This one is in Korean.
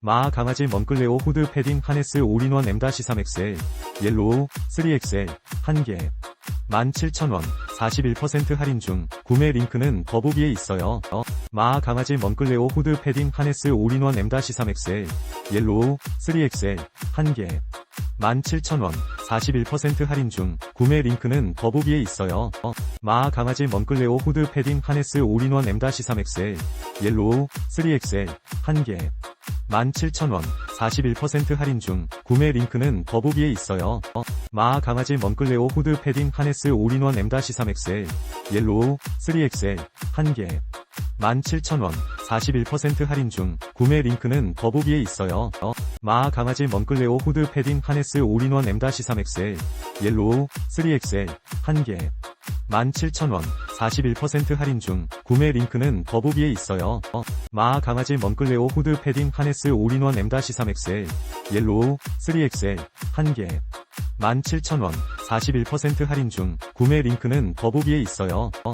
마아 강아지 먼클레오 후드 패딩 하네스 올인원 M-3XL 옐로우 3XL 1개 17,000원 41% 할인 중 구매 링크는 더보기에 있어요. 어, 마아 강아지 먼클레오 후드 패딩 하네스 올인원 M-3XL 옐로우 3XL 1개 17,000원 41% 할인 중 구매 링크는 더보기에 있어요. 어, 마아 강아지 먼클레오 후드 패딩 하네스 올인원 M-3XL 옐로우 3XL 1개 17,000원 41% 할인 중 구매 링크는 더보기에 있어요. 어, 마아 강아지 먼클레오 후드 패딩 하네스 올인원 M-3XL 옐로우 3XL 1개 17,000원 41% 할인 중 구매 링크는 더보기에 있어요. 어, 마아 강아지 먼클레오 후드 패딩 하네스 올인원 M-3XL 옐로우 3XL 1개 17,000원 41% 할인 중 구매 링크는 더보기에 있어요. 어, 마아 강아지 먼클레오 후드 패딩 하네스 올인원 M-3XL 옐로우 3XL 1개 17,000원 41% 할인 중 구매 링크는 더보기에 있어요. 어,